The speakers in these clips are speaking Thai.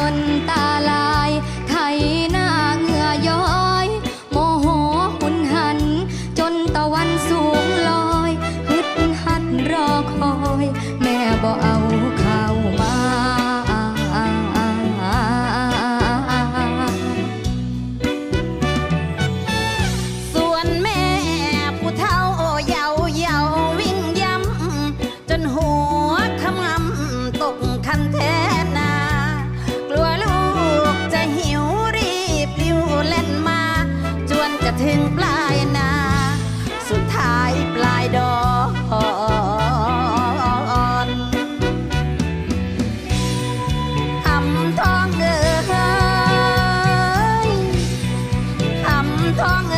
จนตาลาย ไถหน้าเหงื่อย้อย โมโหหุนหัน จนตะวันสูงลอย ฮึดหัดรอคอย แม่บ่เอาค ปลายนา สุดท้ายปลายดอนอำทองเอ๋ยอำทองเอ๋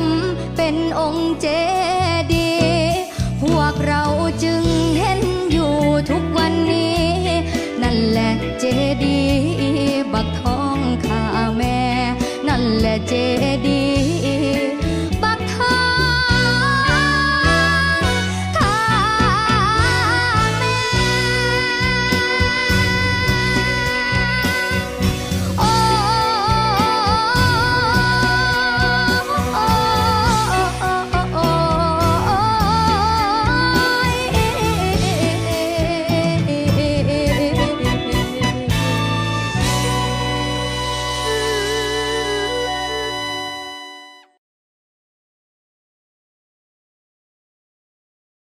มเป็นองค์เจดี พวกเราจึงเห็นอยู่ทุกวันนี้